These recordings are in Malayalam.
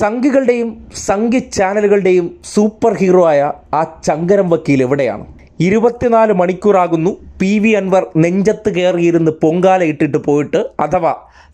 സംഘികളുടെയും സംഘി ചാനലുകളുടെയും സൂപ്പർ ഹീറോ ആയ ആ ചങ്കരം വക്കീൽ എവിടെയാണ്? ഇരുപത്തിനാല് മണിക്കൂറാകുന്നു. പി വി അൻവർ നെഞ്ചത്ത് കയറിയിരുന്ന് പൊങ്കാല ഇട്ടിട്ട് പോയിട്ട് അഥവാ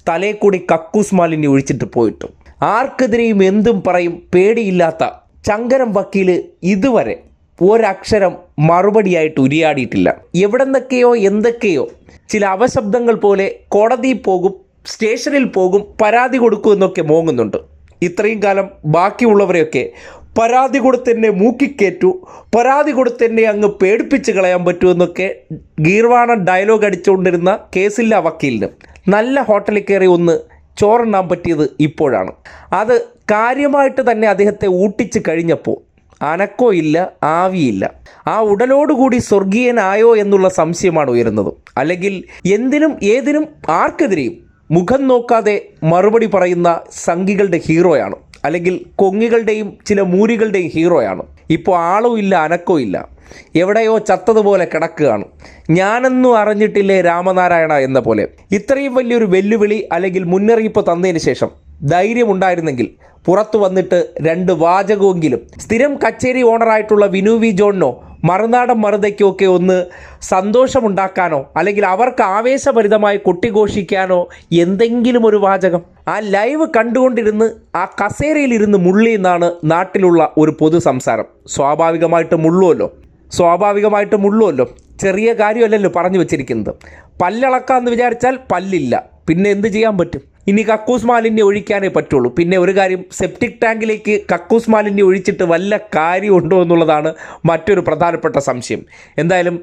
തലേക്കൂടി കക്കൂസ് മാലിന്യം ഒഴിച്ചിട്ട് പോയിട്ട്. ആർക്കെതിരെയും എന്തും പറയും പേടിയില്ലാത്ത ചങ്കരം വക്കീൽ ഇതുവരെ ഒരക്ഷരം മറുപടിയായിട്ട് ഉരിയാടിയിട്ടില്ല. എവിടെന്നൊക്കെയോ എന്തൊക്കെയോ ചില അവശബ്ദങ്ങൾ പോലെ കോടതിയിൽ പോകും സ്റ്റേഷനിൽ പോകും പരാതി കൊടുക്കും എന്നൊക്കെ മോങ്ങുന്നുണ്ട്. ഇത്രയും കാലം ബാക്കിയുള്ളവരെയൊക്കെ പരാതി കൊടുത്തെന്നെ മൂക്കിക്കേറ്റു പരാതി കൊടുത്തെന്നെ അങ്ങ് പേടിപ്പിച്ച് കളയാൻ പറ്റുമെന്നൊക്കെ ഗീർവാണ ഡയലോഗ് അടിച്ചുകൊണ്ടിരുന്ന കേസില്ല വക്കീലിന്. നല്ല ഹോട്ടലിൽ കയറി ഒന്ന് ചോറുണ്ണാൻ പറ്റിയത് ഇപ്പോഴാണ്. അത് കാര്യമായിട്ട് തന്നെ അദ്ദേഹത്തെ ഊട്ടിച്ച് കഴിഞ്ഞപ്പോൾ അനക്കോ ഇല്ല ആവിയില്ല. ആ ഉടലോടുകൂടി സ്വർഗീയനായോ എന്നുള്ള സംശയമാണ് ഉയരുന്നത്. അല്ലെങ്കിൽ എന്തിനും ഏതിനും ആർക്കെതിരെയും മുഖം നോക്കാതെ മറുപടി പറയുന്ന സംഘികളുടെ ഹീറോയാണ്. അല്ലെങ്കിൽ കൊങ്ങികളുടെയും ചില മൂരികളുടെയും ഹീറോയാണ്. ഇപ്പോൾ ആളും ഇല്ല അനക്കോ ഇല്ല. എവിടെയോ ചത്തതുപോലെ കിടക്കുകയാണ്. ഞാനൊന്നും അറിഞ്ഞിട്ടില്ലേ രാമനാരായണ എന്ന പോലെ. ഇത്രയും വലിയൊരു വെല്ലുവിളി അല്ലെങ്കിൽ മുന്നറിയിപ്പ് തന്നതിന് ശേഷം ധൈര്യമുണ്ടായിരുന്നെങ്കിൽ പുറത്തു വന്നിട്ട് രണ്ട് വാചകമെങ്കിലും. സ്ഥിരം കച്ചേരി ഓണറായിട്ടുള്ള വിനു വി ജോണിനോ മറുനാടൻ മറുതയ്ക്കൊക്കെ ഒന്ന് സന്തോഷമുണ്ടാക്കാനോ അല്ലെങ്കിൽ അവർക്ക് ആവേശഭരിതമായി കൊട്ടിഘോഷിക്കാനോ എന്തെങ്കിലും ഒരു വാചകം. ആ ലൈവ് കണ്ടുകൊണ്ടിരുന്ന് ആ കസേരയിലിരുന്ന് മുള്ളി എന്നാണ് നാട്ടിലുള്ള ഒരു പൊതു സംസാരം. സ്വാഭാവികമായിട്ട് മുള്ളുമല്ലോ സ്വാഭാവികമായിട്ട് മുള്ളുമല്ലോ ചെറിയ കാര്യമല്ലല്ലോ പറഞ്ഞു വെച്ചിരിക്കുന്നത്. പല്ലളക്കാന്ന് വിചാരിച്ചാൽ പല്ലില്ല. പിന്നെ എന്ത് ചെയ്യാൻ പറ്റും? ഇനി കക്കൂസ് മാലിന്യം ഒഴിക്കാനേ പറ്റുള്ളൂ. പിന്നെ ഒരു കാര്യം സെപ്റ്റിക് ടാങ്കിലേക്ക് കക്കൂസ് മാലിന്യം ഒഴിച്ചിട്ട് വല്ല കാര്യമുണ്ടോ എന്നുള്ളതാണ് മറ്റൊരു പ്രധാനപ്പെട്ട സംശയം. എന്തായാലും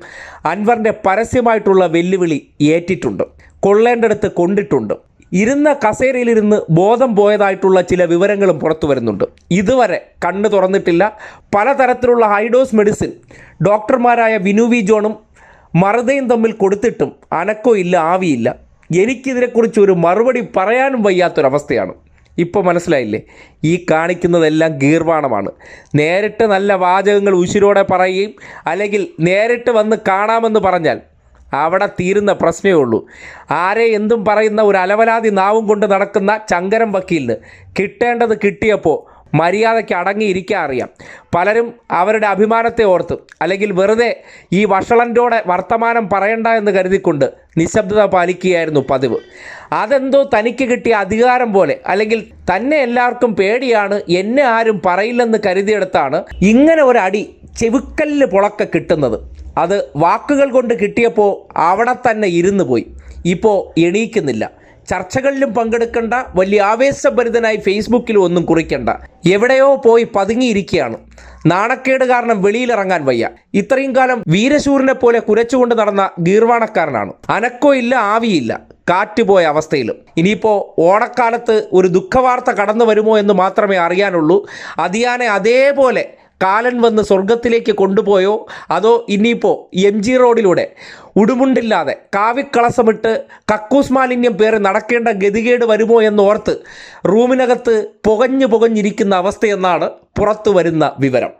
അൻവറിന്റെ പരസ്യമായിട്ടുള്ള വെല്ലുവിളി ഏറ്റിട്ടുണ്ട്. കൊള്ളേണ്ടടുത്ത് കൊണ്ടിട്ടുണ്ട്. ഇരുന്ന കസേരയിലിരുന്ന് ബോധം പോയതായിട്ടുള്ള ചില വിവരങ്ങളും പുറത്തു വരുന്നുണ്ട്. ഇതുവരെ കണ്ണ് തുറന്നിട്ടില്ല. പലതരത്തിലുള്ള ഹൈഡോസ് മെഡിസിൻ ഡോക്ടർമാരായ വിനു വി ജോണും മറുതയും തമ്മിൽ കൊടുത്തിട്ടും അനക്കോ ഇല്ല ആവിയില്ല. എനിക്കിതിനെക്കുറിച്ച് ഒരു മറുപടി പറയാനും വയ്യാത്തൊരവസ്ഥയാണ്. ഇപ്പോൾ മനസ്സിലായില്ലേ? ഈ കാണിക്കുന്നതെല്ലാം ഗീർവാണമാണ്. നേരിട്ട് നല്ല വാചകങ്ങൾ ഉശിരോടെ പറയുകയും അല്ലെങ്കിൽ നേരിട്ട് വന്ന് കാണാമെന്ന് പറഞ്ഞാൽ അവിടെ തീരുന്ന പ്രശ്നമേ ഉള്ളൂ. ആരെ എന്തും പറയുന്ന ഒരു അലവലാതി നാവും കൊണ്ട് നടക്കുന്ന ചങ്കരം വക്കീലിന് കിട്ടേണ്ടത് കിട്ടിയപ്പോൾ മര്യാദയ്ക്ക് അടങ്ങിയിരിക്കാൻ അറിയാം. പലരും അവരുടെ അഭിമാനത്തെ ഓർത്ത് അല്ലെങ്കിൽ വെറുതെ ഈ വഷളന്റോടെ വർത്തമാനം പറയണ്ട എന്ന് കരുതിക്കൊണ്ട് നിശബ്ദത പാലിക്കുകയായിരുന്നു പതിവ്. അതെന്തോ തനിക്ക് കിട്ടിയ അധികാരം പോലെ അല്ലെങ്കിൽ തന്നെ എല്ലാവർക്കും പേടിയാണ് എന്നെ ആരും പറയില്ലെന്ന് കരുതിയെടുത്താണ് ഇങ്ങനെ ഒരു അടി ചെവിക്കല്ല് പുളക്ക കിട്ടുന്നത്. അത് വാക്കുകൾ കൊണ്ട് കിട്ടിയപ്പോൾ അവിടെ തന്നെ ഇരുന്ന് പോയി. ഇപ്പോൾ എണീക്കുന്നില്ല. ചർച്ചകളിലും പങ്കെടുക്കേണ്ട വലിയ ആവേശഭരിതനായി ഫേസ്ബുക്കിലും ഒന്നും കുറിക്കണ്ട. എവിടെയോ പോയി പതുങ്ങിയിരിക്കുകയാണ്. നാണക്കേട് കാരണം വെളിയിലിറങ്ങാൻ വയ്യ. ഇത്രയും കാലം വീരശൂരനെ പോലെ കുരച്ചുകൊണ്ട് നടന്ന ഗീർവാണക്കാരനാണ്. അനക്കോ ഇല്ല ആവിയില്ല. കാറ്റുപോയ അവസ്ഥയിലും. ഇനിയിപ്പോൾ ഓണക്കാലത്ത് ഒരു ദുഃഖവാർത്ത കടന്നു വരുമോ എന്ന് മാത്രമേ അറിയാനുള്ളൂ. അതിയാനെ അതേപോലെ കാലൻ വന്ന് സ്വർഗത്തിലേക്ക് കൊണ്ടുപോയോ? അതോ ഇനിയിപ്പോൾ എം ജി റോഡിലൂടെ ഉടുമുണ്ടില്ലാതെ കാവിക്കളസമിട്ട് കക്കൂസ് മാലിന്യം പേര് നടക്കേണ്ട ഗതികേട് വരുമോ എന്നോർത്ത് റൂമിനകത്ത് പുകഞ്ഞു പുകഞ്ഞിരിക്കുന്ന അവസ്ഥയെന്നാണ് പുറത്തു വരുന്ന വിവരം.